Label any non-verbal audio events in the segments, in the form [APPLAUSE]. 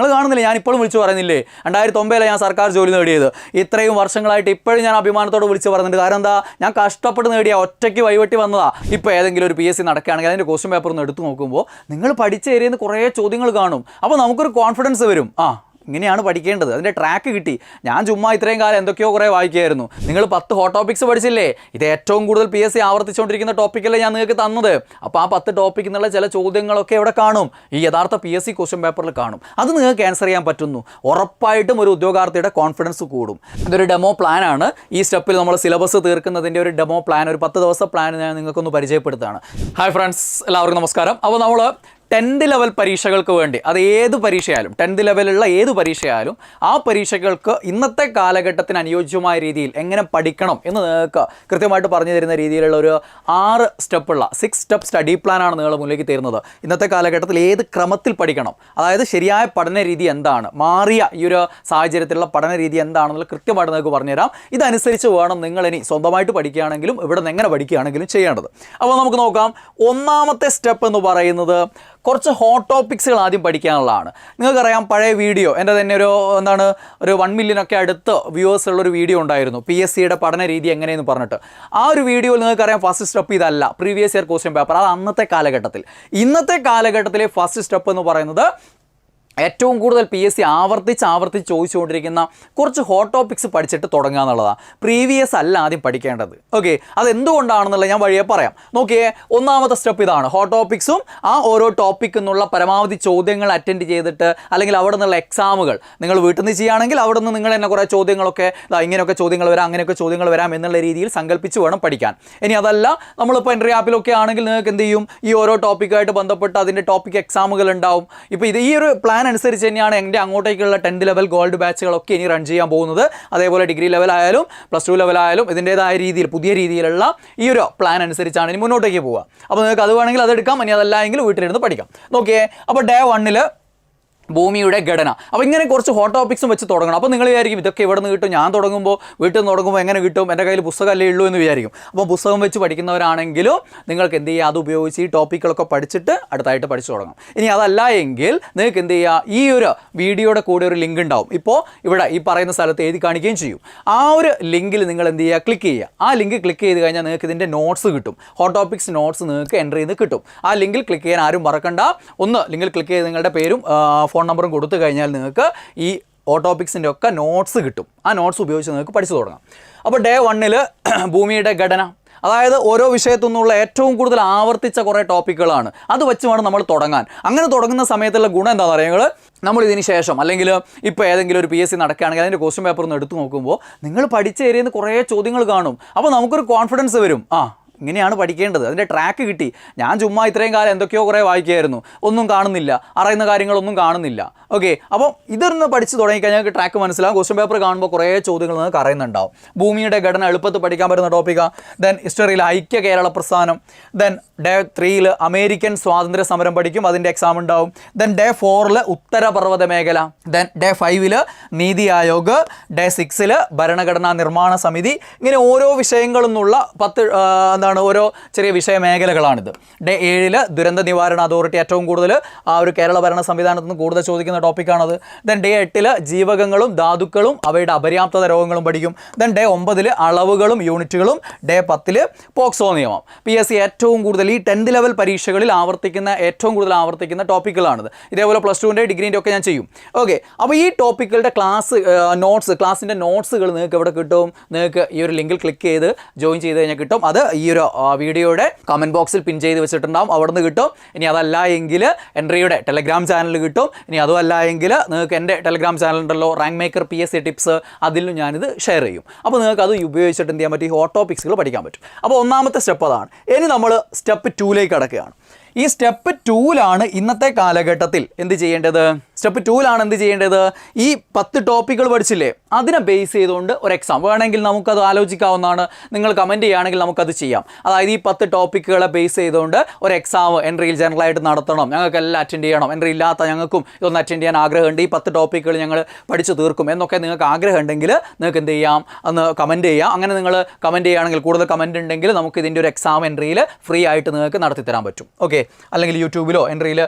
നിങ്ങൾ കാണുന്നില്ല? ഞാൻ ഇപ്പോഴും വിളിച്ചു പറയുന്നില്ലേ? രണ്ടായിരത്തി ഒമ്പതിലാണ് ഞാൻ സർക്കാർ ജോലി നേടിയത്. ഇത്രയും വർഷങ്ങളായിട്ട് ഇപ്പോഴും ഞാൻ അഭിമാനത്തോടെ വിളിച്ചു പറയുന്നുണ്ട്. കാരണം എന്താ? ഞാൻ കഷ്ടപ്പെട്ട് നേടിയ ഒറ്റയ്ക്ക് വൈവട്ടി വന്നതാ. ഇപ്പോൾ ഏതെങ്കിലും ഒരു പി എസ് സി നടക്കുകയാണെങ്കിൽ അതിന്റെ ക്വസ്റ്റ്യൻ പേപ്പർ ഒന്ന് എടുത്ത് നോക്കുമ്പോൾ നിങ്ങൾ പഠിച്ച ഏരിയയിൽ നിന്ന് കുറേ ചോദ്യങ്ങൾ കാണും. അപ്പോൾ നമുക്കൊരു കോൺഫിഡൻസ് വരും. ആ. ഇങ്ങനെയാണ് പഠിക്കേണ്ടത്. അതിന്റെ ട്രാക്ക് കിട്ടി. ഞാൻ ചുമ്മാ ഇത്രയും കാലം എന്തൊക്കെയോ കുറേ വായിക്കുമായിരുന്നു നിങ്ങൾ പത്ത് ഹോട്ട് ടോപ്പിക്സ് പഠിച്ചില്ലേ? ഇത് ഏറ്റവും കൂടുതൽ പി എസ് സി ആവർത്തിച്ചുകൊണ്ടിരിക്കുന്ന ടോപ്പിക്കല്ലേ ഞാൻ നിങ്ങൾക്ക് തന്നത്? അപ്പോൾ ആ പത്ത് ടോപ്പിക്കിൽ നിന്നുള്ള ചില ചോദ്യങ്ങളൊക്കെ ഇവിടെ കാണും. ഈ യഥാർത്ഥ പി എസ് സി ക്വസ്റ്റ്യൻ പേപ്പറിൽ കാണും. അത് നിങ്ങൾക്ക് ആൻസർ ചെയ്യാൻ പറ്റുന്നു. ഉറപ്പായിട്ടും ഒരു ഉദ്യോഗാർത്ഥിയുടെ കോൺഫിഡൻസ് കൂടും. ഇതൊരു ഡെമോ പ്ലാനാണ് ഈ സ്റ്റെപ്പിൽ നമ്മൾ സിലബസ് തീർക്കുന്നതിന്റെ ഒരു ഡെമോ പ്ലാൻ ഒരു പത്ത് ദിവസം പ്ലാൻ ഞാൻ നിങ്ങൾക്കൊന്ന് പരിചയപ്പെടുത്തുകയാണ്. ഹായ് ഫ്രണ്ട്സ് എല്ലാവർക്കും നമസ്കാരം. അപ്പോൾ നമ്മൾ ടെൻത്ത് ലെവൽ പരീക്ഷകൾക്ക് വേണ്ടി അത് ഏത് പരീക്ഷയായാലും ടെൻത്ത് ലെവലുള്ള ഏത് പരീക്ഷയായാലും ആ പരീക്ഷകൾക്ക് ഇന്നത്തെ കാലഘട്ടത്തിന് അനുയോജ്യമായ രീതിയിൽ എങ്ങനെ പഠിക്കണം എന്ന് നിങ്ങൾക്ക് കൃത്യമായിട്ട് പറഞ്ഞു തരുന്ന രീതിയിലുള്ള ഒരു ആറ് സ്റ്റെപ്പുള്ള സിക്സ് സ്റ്റെപ്പ് സ്റ്റഡി പ്ലാനാണ് നിങ്ങൾ മുന്നിലേക്ക് തരുന്നത്. ഇന്നത്തെ കാലഘട്ടത്തിൽ ഏത് ക്രമത്തിൽ പഠിക്കണം അതായത് ശരിയായ പഠന രീതി എന്താണ് മാറിയ ഈ ഒരു സാഹചര്യത്തിലുള്ള പഠന രീതി എന്താണെന്നുള്ള കൃത്യമായിട്ട് നിങ്ങൾക്ക് പറഞ്ഞുതരാം. ഇതനുസരിച്ച് വേണം നിങ്ങൾ ഇനി സ്വന്തമായിട്ട് പഠിക്കുകയാണെങ്കിലും ഇവിടെ നിന്ന് എങ്ങനെ പഠിക്കുകയാണെങ്കിലും ചെയ്യേണ്ടത്. അപ്പോൾ നമുക്ക് നോക്കാം ഒന്നാമത്തെ സ്റ്റെപ്പ് എന്ന് പറയുന്നത് കുറച്ച് ഹോട്ട് ടോപ്പിക്സുകൾ ആദ്യം പഠിക്കാനുള്ളതാണ്. നിങ്ങൾക്കറിയാം പഴയ വീഡിയോ എന്റെ തന്നെ ഒരു എന്താണ് ഒരു വൺ മില്യനൊക്കെ അടുത്ത് വ്യൂവേഴ്സ് ഉള്ളൊരു വീഡിയോ ഉണ്ടായിരുന്നു. പി എസ് സിയുടെ പഠന രീതി എങ്ങനെയെന്ന് പറഞ്ഞിട്ട്. ആ ഒരു വീഡിയോയിൽ നിങ്ങൾക്കറിയാം ഫസ്റ്റ് സ്റ്റെപ്പ് ഇതല്ല പ്രീവിയസ് ഇയർ ക്വസ്റ്റ്യൻ പേപ്പർ അത് അന്നത്തെ കാലഘട്ടത്തിൽ. ഇന്നത്തെ കാലഘട്ടത്തിലെ ഫസ്റ്റ് സ്റ്റെപ്പ് എന്ന് പറയുന്നത് ഏറ്റവും കൂടുതൽ പി എസ് സി ആവർത്തിച്ച് ആവർത്തിച്ച് ചോദിച്ചുകൊണ്ടിരിക്കുന്ന കുറച്ച് ഹോട്ട് ടോപ്പിക്സ് പഠിച്ചിട്ട് തുടങ്ങുക എന്നുള്ളതാണ് പ്രീവിയസ് അല്ല ആദ്യം പഠിക്കേണ്ടത്. ഓക്കെ അത് എന്തുകൊണ്ടാണെന്നുള്ളത് ഞാൻ വഴിയെ പറയാം. നോക്കിയേ ഒന്നാമത്തെ സ്റ്റെപ്പ് ഇതാണ്. ഹോട്ട് ടോപ്പിക്സും ആ ഓരോ ടോപ്പിക്കിൽ നിന്നുള്ള പരമാവധി ചോദ്യങ്ങൾ അറ്റൻഡ് ചെയ്തിട്ട് അല്ലെങ്കിൽ അവിടെ നിന്നുള്ള എക്സാമുകൾ നിങ്ങൾ വീട്ടിൽ നിന്ന് ചെയ്യുകയാണെങ്കിൽ അവിടെ നിന്ന് നിങ്ങൾ തന്നെ കുറേ ചോദ്യങ്ങളൊക്കെ ഇങ്ങനെയൊക്കെ ചോദ്യങ്ങൾ വരാം അങ്ങനെയൊക്കെ ചോദ്യങ്ങൾ വരാം എന്നുള്ള രീതിയിൽ സങ്കല്പിച്ച് വേണം പഠിക്കാൻ. ഇനി അതല്ല നമ്മളിപ്പോൾ എൻട്രി ആപ്പിലൊക്കെ ആണെങ്കിൽ നിങ്ങൾക്ക് എന്ത് ചെയ്യും? ഈ ഓരോ ടോപ്പിക്കായിട്ട് ബന്ധപ്പെട്ട് അതിന്റെ ടോപ്പിക് എക്സാമുകൾ ഉണ്ടാവും. ഇപ്പോൾ ഇത് ഈ ഒരു പ്ലാൻ അനുസരിച്ച് തന്നെയാണ് എന്റെ അങ്ങോട്ടേക്കുള്ള ടെൻത്ത് ലെവൽ ഗോൾഡ് ബാച്ചുകളൊക്കെ ഇനി റൺ ചെയ്യാൻ പോകുന്നത്. അതേപോലെ ഡിഗ്രി ലെവലായാലും പ്ലസ് ടു ലെവലായാലും ഇതിന്റേതായ രീതിയിൽ പുതിയ രീതിയിലുള്ള ഈ ഒരു പ്ലാൻ അനുസരിച്ചാണ് ഇനി മുന്നോട്ടേക്ക് പോവുക. അപ്പോൾ നിങ്ങൾക്ക് അത് വേണമെങ്കിൽ അതെടുക്കാം ഇനി അതല്ല എങ്കിൽ വീട്ടിലിരുന്ന് പഠിക്കാം. നോക്കിയേ അപ്പോൾ ഡേ വണ്ണിൽ ഭൂമിയുടെ ഘടന. അപ്പോൾ ഇങ്ങനെ കുറച്ച് ഹോട്ട് ടോപ്പിക്സും വെച്ച് തുടങ്ങണം. അപ്പോൾ നിങ്ങൾ വിചാരിക്കും ഇതൊക്കെ ഇവിടെ നിന്ന് കിട്ടും ഞാൻ തുടങ്ങുമ്പോൾ വീട്ടിൽ നിന്ന് തുടങ്ങുമ്പോൾ എങ്ങനെ കിട്ടും? എന്റെ കയ്യിൽ പുസ്തകമല്ലേ ഉള്ളൂ എന്ന് വിചാരിക്കും. അപ്പോൾ പുസ്തകം വെച്ച് പഠിക്കുന്നവരാണെങ്കിലും നിങ്ങൾക്ക് എന്ത് ചെയ്യുക? അത് ഉപയോഗിച്ച് ഈ ടോപ്പിക്കുകളൊക്കെ പഠിച്ചിട്ട് അടുത്തായിട്ട് പഠിച്ചു തുടങ്ങാം ഇനി അതല്ല എങ്കിൽ നിങ്ങൾക്ക് എന്ത് ചെയ്യുക? ഈ ഒരു വീഡിയോയുടെ കൂടെ ഒരു ലിങ്ക് ഉണ്ടാവും. ഇപ്പോൾ ഇവിടെ ഈ പറയുന്ന സ്ഥലത്ത് എഴുതി കാണിക്കുകയും ചെയ്യും. ആ ഒരു ലിങ്കിൽ നിങ്ങൾ എന്ത് ചെയ്യുക? ക്ലിക്ക് ചെയ്യുക. ആ ലിങ്ക് ക്ലിക്ക് ചെയ്ത് കഴിഞ്ഞാൽ നിങ്ങൾക്ക് ഇതിന്റെ നോട്ട്സ് കിട്ടും. ഹോട്ട് ടോപ്പിക്സ് നോട്ട്സ് നിങ്ങൾക്ക് എന്റർ ചെയ്ത് കിട്ടും. ആ ലിങ്കിൽ ക്ലിക്ക് ചെയ്യാൻ ആരും മറക്കണ്ട. ഒന്ന് ലിങ്കിൽ ക്ലിക്ക് ചെയ്ത് നിങ്ങളുടെ പേരും ഫോൺ നമ്പറും കൊടുത്തു കഴിഞ്ഞാൽ നിങ്ങൾക്ക് ഈ ഓട്ടോപിക്സിന്റെ ഒക്കെ നോട്ട്സ് കിട്ടും. ആ നോട്ട്സ് ഉപയോഗിച്ച് നിങ്ങൾക്ക് പഠിച്ചു തുടങ്ങാം. അപ്പോൾ ഡേ വണ്ണിൽ [CLEARS THROAT] ഭൂമിയുടെ ഘടന. അതായത് ഓരോ വിഷയത്തു നിന്നുള്ള ഏറ്റവും കൂടുതൽ ആവർത്തിച്ച കുറേ ടോപ്പിക്കുകളാണ്. അത് വെച്ച് വേണം നമ്മൾ തുടങ്ങാൻ. അങ്ങനെ തുടങ്ങുന്ന സമയത്തുള്ള ഗുണം എന്താണെന്ന് അറിയുന്നത് നമ്മൾ ഇതിന് ശേഷം അല്ലെങ്കിൽ ഇപ്പോൾ ഏതെങ്കിലും ഒരു പി എസ് സി നടക്കുകയാണെങ്കിൽ അതിന്റെ ക്വസ്റ്റ്യൻ പേപ്പർ ഒന്ന് എടുത്തു നോക്കുമ്പോൾ നിങ്ങൾ പഠിച്ച ഏരിയയിൽ നിന്ന് കുറേ ചോദ്യങ്ങൾ കാണും. അപ്പോൾ നമുക്കൊരു കോൺഫിഡൻസ് വരും. ആ ഇങ്ങനെയാണ് പഠിക്കേണ്ടത്. അതിന്റെ ട്രാക്ക് കിട്ടി. ഞാൻ ചുമ്മാ ഇത്രയും കാലം എന്തൊക്കെയോ കുറേ വായിക്കുമായിരുന്നു ഒന്നും കാണുന്നില്ല. അറിയുന്ന കാര്യങ്ങളൊന്നും കാണുന്നില്ല. ഓക്കെ അപ്പോൾ ഇതൊന്ന് പഠിച്ച് തുടങ്ങിക്കഴിഞ്ഞാൽ നിങ്ങൾക്ക് ട്രാക്ക് മനസ്സിലാവും. ക്വസ്റ്റ്യൻ പേപ്പർ കാണുമ്പോൾ കുറേ ചോദ്യങ്ങൾ നിങ്ങൾക്ക് അറിയുന്നുണ്ടാവും. ഭൂമിയുടെ ഘടന എളുപ്പത്തിൽ പഠിക്കാൻ പറ്റുന്ന ടോപ്പിക്കാണ് ദെൻ ഹിസ്റ്ററിയിൽ ഐക്യ കേരള പ്രസ്ഥാനം. ദെൻ ഡേ ത്രീയിൽ അമേരിക്കൻ സ്വാതന്ത്ര്യ സമരം പഠിക്കും. അതിന്റെ എക്സാം ഉണ്ടാവും. ദെൻ ഡേ ഫോറിൽ ഉത്തരപർവത മേഖല. ദെൻ ഡേ ഫൈവിൽ നീതി ആയോഗ്. ഡേ സിക്സിൽ ഭരണഘടനാ നിർമ്മാണ സമിതി. ഇങ്ങനെ ഓരോ വിഷയങ്ങളിൽ നിന്നുള്ള പത്ത് എന്താണ് ഓരോ ചെറിയ വിഷയ മേഖലകളാണിത്. ഡേ ഏഴിൽ ദുരന്ത നിവാരണ അതോറിറ്റി ഏറ്റവും കൂടുതൽ ആ ഒരു കേരള ഭരണ സംവിധാനത്തിൽ നിന്ന് കൂടുതൽ ചോദിക്കുന്ന ടോപ്പിക്കാണത്. ദെൻ ഡേ എട്ടിൽ ജീവകങ്ങളും ധാതുക്കളും അവയുടെ അപര്യാപ്തത രോഗങ്ങളും പഠിക്കും. ദെൻ ഡേ ഒമ്പതിൽ അളവുകളും യൂണിറ്റുകളും. ഡേ പത്തിൽ പോക്സോ നിയമം. പി എസ് സി ഏറ്റവും കൂടുതൽ ഈ ടെൻത്ത് ലെവൽ പരീക്ഷകളിൽ ആവർത്തിക്കുന്ന ഏറ്റവും കൂടുതൽ ആവർത്തിക്കുന്ന ടോപ്പിക്കുകളാണിത്. ഇതേപോലെ പ്ലസ് ടുവിന്റെ ഡിഗ്രീന്റെ ഒക്കെ ഞാൻ ചെയ്യും. ഓക്കെ അപ്പോൾ ഈ ടോപ്പിക്കുകളുടെ ക്ലാസ് നോട്ട്സ് ക്ലാസ്സിന്റെ നോട്ട്സുകൾ നിങ്ങൾക്ക് എവിടെ കിട്ടും? നിങ്ങൾക്ക് ഈ ഒരു ലിങ്കിൽ ക്ലിക്ക് ചെയ്ത് ജോയിൻ ചെയ്ത് കഴിഞ്ഞാൽ കിട്ടും. അത് ഈ ഒരു വീഡിയോയുടെ കമന്റ് ബോക്സിൽ പിൻ ചെയ്ത് വെച്ചിട്ടുണ്ടാവും. അവിടെ നിന്ന് കിട്ടും. ഇനി അതല്ല എങ്കിൽ എൻട്രിയുടെ ടെലഗ്രാം ചാനൽ കിട്ടും. ഇനി അതുമല്ല എങ്കിൽ നിങ്ങൾക്ക് എന്റെ ടെലഗ്രാം ചാനൽ ഉണ്ടല്ലോ rank maker P S C tips അതിലും ഞാനിത് ഷെയർ ചെയ്യും. അപ്പോൾ നിങ്ങൾക്ക് അത് ഉപയോഗിച്ചിട്ട് എന്ത് ചെയ്യാൻ പറ്റും? ഹോട്ട് ടോപ്പിക്സുകൾ പഠിക്കാൻ പറ്റും. അപ്പോൾ ഒന്നാമത്തെ സ്റ്റെപ്പ് അതാണ്. ഇനി നമ്മൾ സ്റ്റെപ്പ് ടൂലേക്ക് കടക്കുകയാണ്. ഈ സ്റ്റെപ്പ് ടൂലാണ് ഇന്നത്തെ കാലഘട്ടത്തിൽ എന്ത് ചെയ്യേണ്ടത്? സ്റ്റെപ്പ് ടൂലാണ് എന്ത് ചെയ്യേണ്ടത്? ഈ പത്ത് ടോപ്പിക്കുകൾ പഠിച്ചില്ലേ അതിനെ ബേസ് ചെയ്തുകൊണ്ട് ഒരു എക്സാം വേണമെങ്കിൽ നമുക്കത് ആലോചിക്കാവുന്നതാണ്. നിങ്ങൾ കമന്റ് ചെയ്യുകയാണെങ്കിൽ നമുക്കത് ചെയ്യാം. അതായത് ഈ പത്ത് ടോപ്പിക്കുകളെ ബേസ് ചെയ്തുകൊണ്ട് ഒരു എക്സാം എൻട്രിയിൽ ജനറലായിട്ട് നടത്തണം. ഞങ്ങൾക്ക് എല്ലാം അറ്റൻഡ് ചെയ്യണം. എൻട്രി ഇല്ലാത്ത ഞങ്ങൾക്കും ഇതൊന്ന് അറ്റൻഡ് ചെയ്യാൻ ആഗ്രഹമുണ്ട്. ഈ പത്ത് ടോപ്പിക്കുകൾ ഞങ്ങൾ പഠിച്ചു തീർക്കും. എന്നൊക്കെ നിങ്ങൾക്ക് ആഗ്രഹം ഉണ്ടെങ്കിൽ നിങ്ങൾക്ക് എന്ത് ചെയ്യാം? അന്ന് കമന്റ് ചെയ്യാം. അങ്ങനെ നിങ്ങൾ കമന്റ് ചെയ്യുകയാണെങ്കിൽ കൂടുതൽ കമന്റ് ഉണ്ടെങ്കിൽ നമുക്ക് ഇതിന്റെ ഒരു എക്സാം എൻട്രിയിൽ ഫ്രീ ആയിട്ട് നിങ്ങൾക്ക് നടത്തി തരാൻ പറ്റും. ഓക്കെ അല്ലെങ്കിൽ യൂട്യൂബിലോ എൻട്രിയിൽ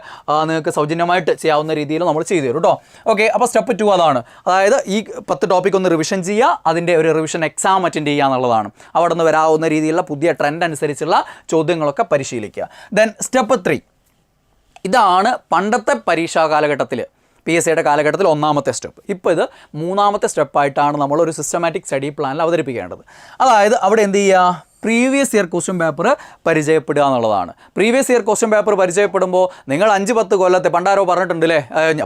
നിങ്ങൾക്ക് സൗജന്യമായിട്ട് ചെയ്യാവുന്ന രീതിയിൽ നമ്മൾ ചെയ്തു തരും കേട്ടോ ഓക്കെ അപ്പോൾ സ്റ്റെപ്പ് ടു അതാണ്. അതായത് ഈ പത്ത് ടോപ്പിക് ഒന്ന് റിവിഷൻ ചെയ്യുക അതിന്റെ ഒരു റിവിഷൻ എക്സാം അറ്റൻഡ് ചെയ്യുക എന്നുള്ളതാണ്. അവിടെ നിന്ന് വരാവുന്ന രീതിയിലുള്ള പുതിയ ട്രെൻഡ് അനുസരിച്ചുള്ള ചോദ്യങ്ങളൊക്കെ പരിശീലിക്കുക. ദെൻ സ്റ്റെപ്പ് ത്രീ ഇതാണ് പണ്ടത്തെ പരീക്ഷാ കാലഘട്ടത്തിൽ പി എസ് സിയുടെ കാലഘട്ടത്തിൽ ഒന്നാമത്തെ സ്റ്റെപ്പ് ഇപ്പോൾ ഇത് മൂന്നാമത്തെ സ്റ്റെപ്പായിട്ടാണ് നമ്മൾ ഒരു സിസ്റ്റമാറ്റിക് സ്റ്റഡി പ്ലാനിൽ അവതരിപ്പിക്കേണ്ടത്. അതായത് അവിടെ എന്ത് ചെയ്യുക? പ്രീവിയസ് ഇയർ ക്വസ്റ്റ്യൻ പേപ്പർ പരിചയപ്പെടുക എന്നുള്ളതാണ്. പ്രീവിയസ് ഇയർ ക്വസ്റ്റ്യൻ പേപ്പർ പരിചയപ്പെടുമ്പോൾ നിങ്ങൾ അഞ്ച് പത്ത് കൊല്ലത്തെ പണ്ടാരോ പറഞ്ഞിട്ടുണ്ട് അല്ലേ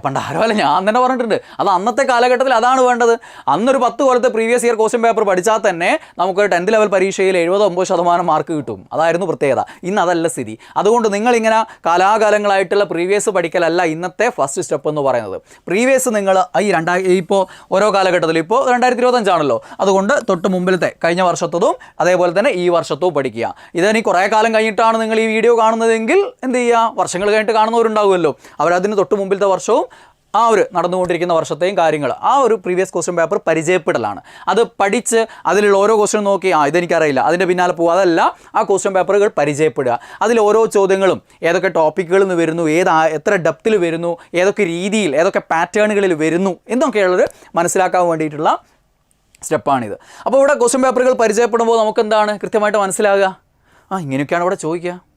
പണ്ടാരോ അല്ല ഞാൻ തന്നെ പറഞ്ഞിട്ടുണ്ട്. അത് അന്നത്തെ കാലഘട്ടത്തിൽ അതാണ് വേണ്ടത്. അന്നൊരു പത്ത് കൊല്ലത്തെ പ്രീവിയസ് ഇയർ ക്വസ്റ്റ്യൻ പേപ്പർ പഠിച്ചാൽ തന്നെ നമുക്ക് ടെൻത്ത് ലെവൽ പരീക്ഷയിൽ എഴുപത് ഒമ്പത് ശതമാനം മാർക്ക് കിട്ടും. അതായിരുന്നു പ്രത്യേകത. ഇന്ന് അതല്ല സ്ഥിതി. അതുകൊണ്ട് നിങ്ങളിങ്ങനെ കാലാകാലങ്ങളായിട്ടുള്ള പ്രീവിയസ് പഠിക്കലല്ല ഇന്നത്തെ ഫസ്റ്റ് സ്റ്റെപ്പ് എന്ന് പറയുന്നത്. പ്രീവിയസ് നിങ്ങൾ ഈ രണ്ടായി ഇപ്പോൾ ഓരോ കാലഘട്ടത്തിലും ഇപ്പോൾ രണ്ടായിരത്തി ഇരുപത്തഞ്ചാണല്ലോ. അതുകൊണ്ട് തൊട്ട് മുമ്പിലത്തെ കഴിഞ്ഞ വർഷത്തതും അതേപോലെ തന്നെ ഈ വർഷത്തവും പഠിക്കുക. ഇതിനി കുറേ കാലം കഴിഞ്ഞിട്ടാണ് നിങ്ങൾ ഈ വീഡിയോ കാണുന്നതെങ്കിൽ എന്ത് ചെയ്യുക? വർഷങ്ങൾ കഴിഞ്ഞിട്ട് കാണുന്നവരുണ്ടാവുമല്ലോ. അവരതിന് തൊട്ട് മുമ്പിലത്തെ വർഷവും ആ ഒരു നടന്നുകൊണ്ടിരിക്കുന്ന വർഷത്തെയും കാര്യങ്ങൾ ആ ഒരു പ്രീവിയസ് ക്വസ്റ്റ്യൻ പേപ്പർ പരിചയപ്പെടലാണ്. അത് പഠിച്ച് അതിലുള്ള ഓരോ ക്വസ്റ്റ്യൻ നോക്കി ആ ഇതെനിക്കറിയില്ല. അതിന്റെ പിന്നാലെ പോകുക അതല്ല ആ ക്വസ്റ്റ്യൻ പേപ്പറുകൾ പരിചയപ്പെടുക. അതിൽ ഓരോ ചോദ്യങ്ങളും ഏതൊക്കെ ടോപ്പിക്കുകളിൽ നിന്ന് വരുന്നു ഏത് എത്ര ഡെപ്തിൽ വരുന്നു ഏതൊക്കെ രീതിയിൽ ഏതൊക്കെ പാറ്റേണുകളിൽ വരുന്നു എന്നൊക്കെയുള്ളത് മനസ്സിലാക്കാൻ വേണ്ടിയിട്ടുള്ള സ്റ്റെപ്പാണിത്. അപ്പോൾ ഇവിടെ ക്വസ്റ്റ്യൻ പേപ്പറുകൾ പരിചയപ്പെടുമ്പോൾ നമുക്ക് എന്താണ് കൃത്യമായിട്ട് മനസ്സിലാകുക? ആ ഇങ്ങനെയൊക്കെയാണ് ഇവിടെ ചോദിക്കുക.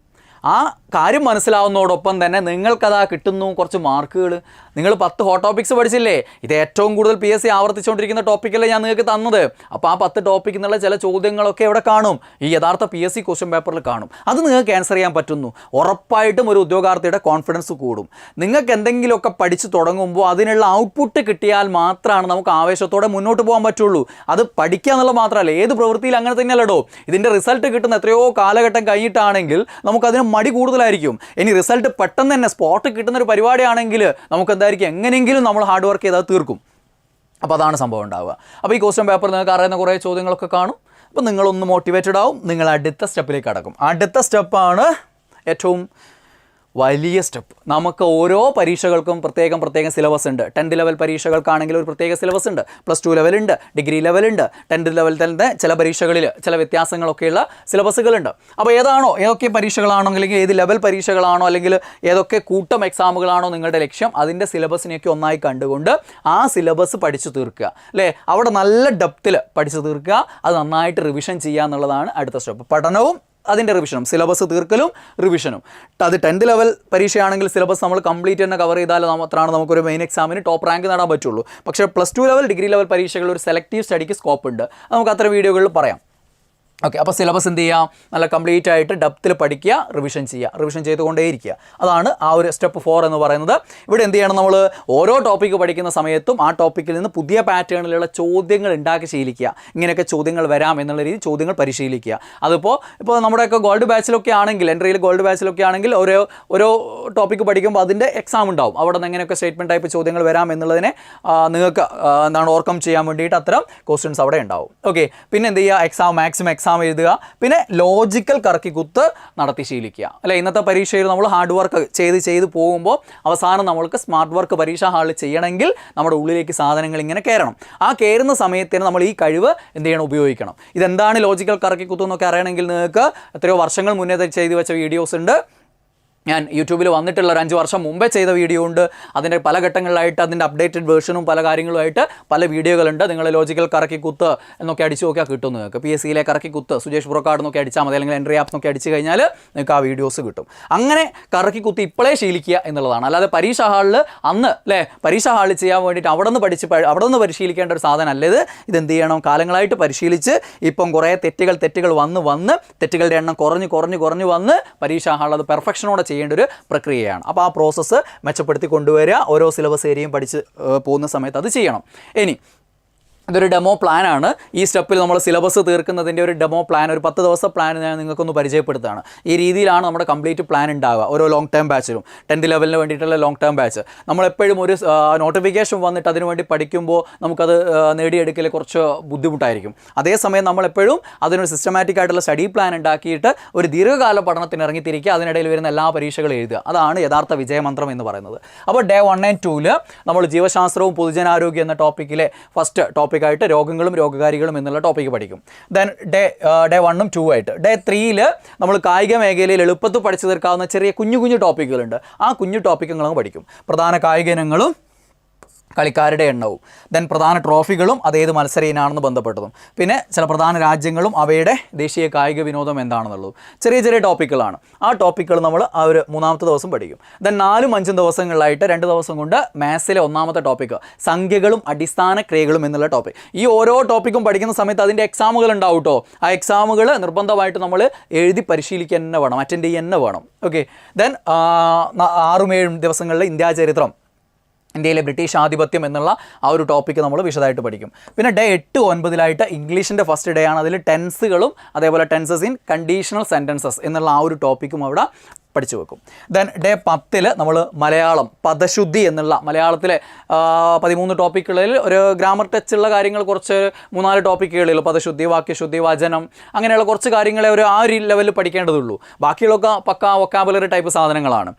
ആ കാര്യം മനസ്സിലാവുന്നതോടൊപ്പം തന്നെ നിങ്ങൾക്കതാ കിട്ടുന്നു കുറച്ച് മാർക്കുകൾ നിങ്ങൾ പത്ത് ഹോട്ട് ടോപ്പിക്സ് പഠിച്ചില്ലേ? ഇത് ഏറ്റവും കൂടുതൽ പി എസ് സി ആവർത്തിച്ചുകൊണ്ടിരിക്കുന്ന ടോപ്പിക്കല്ലേ ഞാൻ നിങ്ങൾക്ക് തന്നത്. അപ്പോൾ ആ പത്ത് ടോപ്പിക്കിൽ നിന്നുള്ള ചില ചോദ്യങ്ങളൊക്കെ ഇവിടെ കാണും. ഈ യഥാർത്ഥ പി എസ് സി ക്വസ്റ്റ്യൻ പേപ്പറിൽ കാണും. അത് നിങ്ങൾക്ക് ആൻസർ ചെയ്യാൻ പറ്റുന്നു. ഉറപ്പായിട്ടും ഒരു ഉദ്യോഗാർത്ഥിയുടെ കോൺഫിഡൻസ് കൂടും. നിങ്ങൾക്ക് എന്തെങ്കിലുമൊക്കെ പഠിച്ചു തുടങ്ങുമ്പോൾ അതിനുള്ള ഔട്ട്പുട്ട് കിട്ടിയാൽ മാത്രമാണ് നമുക്ക് ആവേശത്തോടെ മുന്നോട്ട് പോകാൻ പറ്റുള്ളൂ. അത് പഠിക്കുക എന്നുള്ളത് മാത്രമല്ല ഏത് പ്രവൃത്തിയിൽ അങ്ങനെ തന്നെയല്ലടോ. ഇതിന്റെ റിസൾട്ട് കിട്ടുന്ന എത്രയോ കാലഘട്ടം കഴിഞ്ഞിട്ടാണെങ്കിൽ നമുക്കതിന് മടി കൂടുതലായിരിക്കും. ഇനി റിസൾട്ട് പെട്ടെന്ന് തന്നെ സ്പോട്ട് കിട്ടുന്ന ഒരു പരിപാടിയാണെങ്കിൽ നമുക്ക് എന്തായിരിക്കും എങ്ങനെയെങ്കിലും നമ്മൾ ഹാർഡ് വർക്ക് ചെയ്താൽ തീർക്കും. അപ്പോൾ അതാണ് സംഭവം ഉണ്ടാവുക. അപ്പോൾ ഈ ക്വസ്റ്റ്യൻ പേപ്പർ നിങ്ങൾക്ക് അറിയുന്ന കുറേ ചോദ്യങ്ങളൊക്കെ കാണും. അപ്പോൾ നിങ്ങളൊന്ന് മോട്ടിവേറ്റഡ് ആവും. നിങ്ങൾ അടുത്ത സ്റ്റെപ്പിലേക്ക് കടക്കും അടുത്ത സ്റ്റെപ്പാണ് ഏറ്റവും വലിയ സ്റ്റെപ്പ്. നമുക്ക് ഓരോ പരീക്ഷകൾക്കും പ്രത്യേകം പ്രത്യേകം സിലബസ് ഉണ്ട്. ടെൻത്ത് ലെവൽ പരീക്ഷകൾക്കാണെങ്കിൽ ഒരു പ്രത്യേക സിലബസ് ഉണ്ട്. പ്ലസ് ടു ലെവലുണ്ട് ഡിഗ്രി ലെവലുണ്ട് ടെൻത്ത് ലെവൽ തന്നെ ചില പരീക്ഷകളിൽ ചില വ്യത്യാസങ്ങളൊക്കെയുള്ള സിലബസുകളുണ്ട് അപ്പോൾ ഏതാണോ ഏതൊക്കെ പരീക്ഷകളാണോ അല്ലെങ്കിൽ ഏത് ലെവൽ പരീക്ഷകളാണോ അല്ലെങ്കിൽ ഏതൊക്കെ കൂട്ടം എക്സാമുകളാണോ നിങ്ങളുടെ ലക്ഷ്യം അതിന്റെ സിലബസിനെയൊക്കെ ഒന്നായി കണ്ടുകൊണ്ട് ആ സിലബസ് പഠിച്ചു തീർക്കുക. അല്ലേ? അവിടെ നല്ല ഡെപ്തിൽ പഠിച്ചു തീർക്കുക. അത് നന്നായിട്ട് റിവിഷൻ ചെയ്യുക എന്നുള്ളതാണ് അടുത്ത സ്റ്റെപ്പ് പഠനവും അതിന്റെ റിവിഷനും സിലബസ് തീർക്കലും റിവിഷനും അത് ടെൻത്ത് ലെവൽ പരീക്ഷയാണെങ്കിൽ സിലബസ് നമ്മൾ കംപ്ലീറ്റ് തന്നെ കവർ ചെയ്താൽ മാത്രമാണ് നമുക്കൊരു മെയിൻ എക്സാമിന് ടോപ്പ് റാങ്ക് നേടാൻ പറ്റുള്ളൂ. പക്ഷേ plus two level degree level പരീക്ഷകളിൽ ഒരു സെലക്റ്റീവ് സ്റ്റഡിക്ക് സ്കോപ്പ് ഉണ്ട്. നമുക്ക് അത്ര വീഡിയോകളിൽ പറയാം. ഓക്കെ അപ്പോൾ സിലബസ് എന്ത് ചെയ്യുക നല്ല കംപ്ലീറ്റ് ആയിട്ട് ഡെപ്തിൽ പഠിക്കുക റിവിഷൻ ചെയ്യുക. റിവിഷൻ ചെയ്തുകൊണ്ടേയിരിക്കുക. അതാണ് ആ ഒരു സ്റ്റെപ്പ് ഫോർ എന്ന് പറയുന്നത്. ഇവിടെ എന്ത് ചെയ്യണം നമ്മൾ ഓരോ ടോപ്പിക്ക് പഠിക്കുന്ന സമയത്തും ആ ടോപ്പിക്കിൽ നിന്ന് പുതിയ പാറ്റേണിലുള്ള ചോദ്യങ്ങൾ ഉണ്ടാക്കി ശീലിക്കുക. ഇങ്ങനെയൊക്കെ ചോദ്യങ്ങൾ വരാം എന്നുള്ള രീതിയിൽ ചോദ്യങ്ങൾ പരിശീലിക്കുക. അതിപ്പോൾ ഇപ്പോൾ നമ്മുടെയൊക്കെ ഗോൾഡ് ബാച്ചിലൊക്കെ ആണെങ്കിൽ എൻട്രിയിൽ ഗോൾഡ് ബാച്ചിലൊക്കെ ആണെങ്കിൽ ഓരോ ഓരോ ടോപ്പിക്ക് പഠിക്കുമ്പോൾ അതിന്റെ എക്സാം ഉണ്ടാവും. അവിടെ നിന്ന് എങ്ങനെയൊക്കെ സ്റ്റേറ്റ്മെന്റ് ടൈപ്പ് ചോദ്യങ്ങൾ വരാം എന്നുള്ളതിനെ നിങ്ങൾക്ക് എന്താണ് ഓർക്കം ചെയ്യാൻ വേണ്ടിയിട്ട് അത്തരം ക്വസ്റ്റ്യൻസ് അവിടെ ഉണ്ടാവും. ഓക്കെ പിന്നെ എന്ത് ചെയ്യുക? എക്സാം മാക്സിമം എക്സാം എഴുതുക പിന്നെ ലോജിക്കൽ കറക്കി കുത്ത് നടത്തി ശീലിക്കുക. അല്ലെ? ഇന്നത്തെ പരീക്ഷയിൽ നമ്മൾ ഹാർഡ് വർക്ക് ചെയ്ത് ചെയ്ത് പോകുമ്പോൾ അവസാനം നമ്മൾക്ക് സ്മാർട്ട് വർക്ക് പരീക്ഷ ഹാളിൽ ചെയ്യണമെങ്കിൽ നമ്മുടെ ഉള്ളിലേക്ക് സാധനങ്ങൾ ഇങ്ങനെ കയറണം. ആ കയറുന്ന സമയത്തിന് നമ്മൾ ഈ കഴിവ് എന്ത് ചെയ്യണം? ഉപയോഗിക്കണം. ഇതെന്താണ് ലോജിക്കൽ കറക്കി കുത്ത് എന്നൊക്കെ അറിയണമെങ്കിൽ നിങ്ങൾക്ക് എത്രയോ വർഷങ്ങൾ മുന്നേ ചെയ്ത് വെച്ച വീഡിയോസ് ഉണ്ട്. ഞാൻ യൂട്യൂബിൽ വന്നിട്ടുള്ള ഒരു അഞ്ച് വർഷം മുമ്പേ ചെയ്ത വീഡിയോ ഉണ്ട്. അതിന്റെ പല ഘട്ടങ്ങളിലായിട്ട് അതിന്റെ അപ്ഡേറ്റഡ് വേർഷനും പല കാര്യങ്ങളുമായിട്ട് പല വീഡിയോകളുണ്ട്. നിങ്ങൾ ലോജിക്കൽ കറക്കി കുത്ത് എന്നൊക്കെ അടിച്ചു നോക്കിയാൽ കിട്ടും നിങ്ങൾക്ക്. പി എസ് സിയിലെ കറക്കി കുത്ത് സുജേഷ് പുറക്കാട് എന്നൊക്കെ അടിച്ചാൽ മതി. അല്ലെങ്കിൽ എൻട്രി ആപ്പ് എന്നൊക്കെ അടിച്ചു കഴിഞ്ഞാൽ നിങ്ങൾക്ക് ആ വീഡിയോസ് കിട്ടും. അങ്ങനെ കറക്കി കുത്തി ഇപ്പോഴേ ശീലിക്കുക എന്നുള്ളതാണ്. അല്ലാതെ പരീക്ഷാ ഹാളിൽ അന്ന് അല്ലേ പരീക്ഷാ ഹാളിൽ ചെയ്യാൻ വേണ്ടിയിട്ട് അവിടെ നിന്ന് പഠിച്ച് അവിടെ നിന്ന് പരിശീലിക്കേണ്ട ഒരു സാധനമല്ല ഇത്. എന്ത് ചെയ്യണം? കാലങ്ങളായിട്ട് പരിശീലിച്ച് ഇപ്പം കുറേ തെറ്റുകൾ തെറ്റുകൾ വന്ന് വന്ന് തെറ്റുകളുടെ എണ്ണം കുറഞ്ഞ് കുറഞ്ഞ് കുറഞ്ഞ് വന്ന് പരീക്ഷാ ഹാളിൽ അത് പെർഫെക്ഷനോടെ ചെയ്യേണ്ട ഒരു പ്രക്രിയയാണ്. അപ്പോൾ ആ പ്രോസസ്സ് മെച്ചപ്പെടുത്തി കൊണ്ടുവരിക ഓരോ സിലബസ് ഏരിയയും പഠിച്ച് പോകുന്ന സമയത്ത് അത് ചെയ്യണം. ഇനി ഇതൊരു ഡെമോ പ്ലാനാണ്. ഈ സ്റ്റെപ്പിൽ നമ്മൾ സിലബസ് തീർക്കുന്നതിന്റെ ഒരു ഡെമോ പ്ലാൻ ഒരു പത്ത് ദിവസം പ്ലാൻ ഞാൻ നിങ്ങൾക്കൊന്ന് പരിചയപ്പെടുത്തുകയാണ്. ഈ രീതിയിലാണ് നമ്മുടെ കംപ്ലീറ്റ് പ്ലാൻ ഉണ്ടാവുക. ഓരോ ലോങ് ടേം ബാച്ചിലും ടെൻത്ത് ലെവലിന് വേണ്ടിയിട്ടുള്ള ലോങ് ടേം ബാച്ച് നമ്മളെപ്പോഴും ഒരു നോട്ടിഫിക്കേഷൻ വന്നിട്ട് അതിനുവേണ്ടി പഠിക്കുമ്പോൾ നമുക്കത് നേടിയെടുക്കൽ കുറച്ച് ബുദ്ധിമുട്ടായിരിക്കും. അതേസമയം നമ്മളെപ്പോഴും അതിനൊരു സിസ്റ്റമാറ്റിക് ആയിട്ടുള്ള സ്റ്റഡി പ്ലാൻ ഉണ്ടാക്കിയിട്ട് ഒരു ദീർഘകാല പഠനത്തിന് ഇറങ്ങിത്തിരിക്കുക. അതിനിടയിൽ വരുന്ന എല്ലാ പരീക്ഷകളും എഴുതുക. അതാണ് യഥാർത്ഥ വിജയമന്ത്രം എന്ന് പറയുന്നത്. അപ്പോൾ ഡേ വൺ ആൻഡ് ടൂവിൽ നമ്മൾ ജീവശാസ്ത്രവും പൊതുജനാരോഗ്യം എന്ന ടോപ്പിക്കിലെ ഫസ്റ്റ് ടോപ്പിക്കായിട്ട് രോഗങ്ങളും രോഗകാരികളും എന്നുള്ള ടോപ്പിക്ക് പഠിക്കും. ദെൻ ഡേ ഡേ വണ്ണും ടു ആയിട്ട്. ഡേ ത്രീയിൽ നമ്മൾ കായിക മേഖലയിൽ എളുപ്പത്തിൽ പഠിച്ചു തീർക്കാവുന്ന ചെറിയ കുഞ്ഞു കുഞ്ഞു ടോപ്പിക്കുകളുണ്ട് ആ കുഞ്ഞു ടോപ്പിക്കുകളും പഠിക്കും. പ്രധാന കായിക ഇനങ്ങളും കളിക്കാരുടെ എണ്ണവും. ദെൻ പ്രധാന ട്രോഫികളും അതേത് മത്സര ഇനാണെന്ന് ബന്ധപ്പെട്ടതും. പിന്നെ ചില പ്രധാന രാജ്യങ്ങളും അവയുടെ ദേശീയ കായിക വിനോദം എന്താണെന്നുള്ളതും. ചെറിയ ചെറിയ ടോപ്പിക്കുകളാണ് ആ ടോപ്പിക്കുകൾ നമ്മൾ ആ ഒരു മൂന്നാമത്തെ ദിവസം പഠിക്കും. ദെൻ നാലും അഞ്ചും ദിവസങ്ങളിലായിട്ട് രണ്ട് ദിവസം കൊണ്ട് മാത്സിലെ ഒന്നാമത്തെ ടോപ്പിക്ക് സംഖ്യകളും അടിസ്ഥാന ക്രിയകളും എന്നുള്ള ടോപ്പിക് ഈ ഓരോ ടോപ്പിക്കും പഠിക്കുന്ന സമയത്ത് അതിന്റെ എക്സാമുകൾ ഉണ്ടാവും കേട്ടോ ആ എക്സാമുകൾ നിർബന്ധമായിട്ട് നമ്മൾ എഴുതി പരിശീലിക്കുക തന്നെ വേണം അറ്റൻഡ് ചെയ്യുക തന്നെ വേണം. ഓക്കെ ദെൻ ആറും ഏഴും ദിവസങ്ങളിൽ ഇന്ത്യാ ചരിത്രം. ഇന്ത്യയിലെ ബ്രിട്ടീഷ് ആധിപത്യം എന്നുള്ള ആ ഒരു ടോപ്പിക്ക് നമ്മൾ വിശദമായിട്ട് പഠിക്കും. പിന്നെ ഡേ എട്ട് ഒൻപതിലായിട്ട് ഇംഗ്ലീഷിന്റെ ഫസ്റ്റ് ഡേ ആണ്. അതിൽ ടെൻസുകളും അതേപോലെ ടെൻസസ് ഇൻ കണ്ടീഷണൽ സെന്റൻസസ് എന്നുള്ള ആ ഒരു ടോപ്പിക്കും അവിടെ പഠിച്ചു വെക്കും. ദെൻ ഡേ പത്തിൽ നമ്മൾ മലയാളം പദശുദ്ധി എന്നുള്ള മലയാളത്തിലെ പതിമൂന്ന് ടോപ്പിക്കുകളിൽ ഒരു ഗ്രാമർ ടച്ചുള്ള കാര്യങ്ങൾ കുറച്ച് മൂന്നാൽ ടോപ്പിക്കുകളിൽ പദശുദ്ധി വാക്യശുദ്ധി വചനം അങ്ങനെയുള്ള കുറച്ച് കാര്യങ്ങളെ ഒരു ആ ഒരു ലെവലിൽ പഠിക്കേണ്ടതുള്ളൂ. ബാക്കിയുള്ളൊക്കെ പക്ക വൊക്കാബുലറി ടൈപ്പ് സാധനങ്ങളാണ്.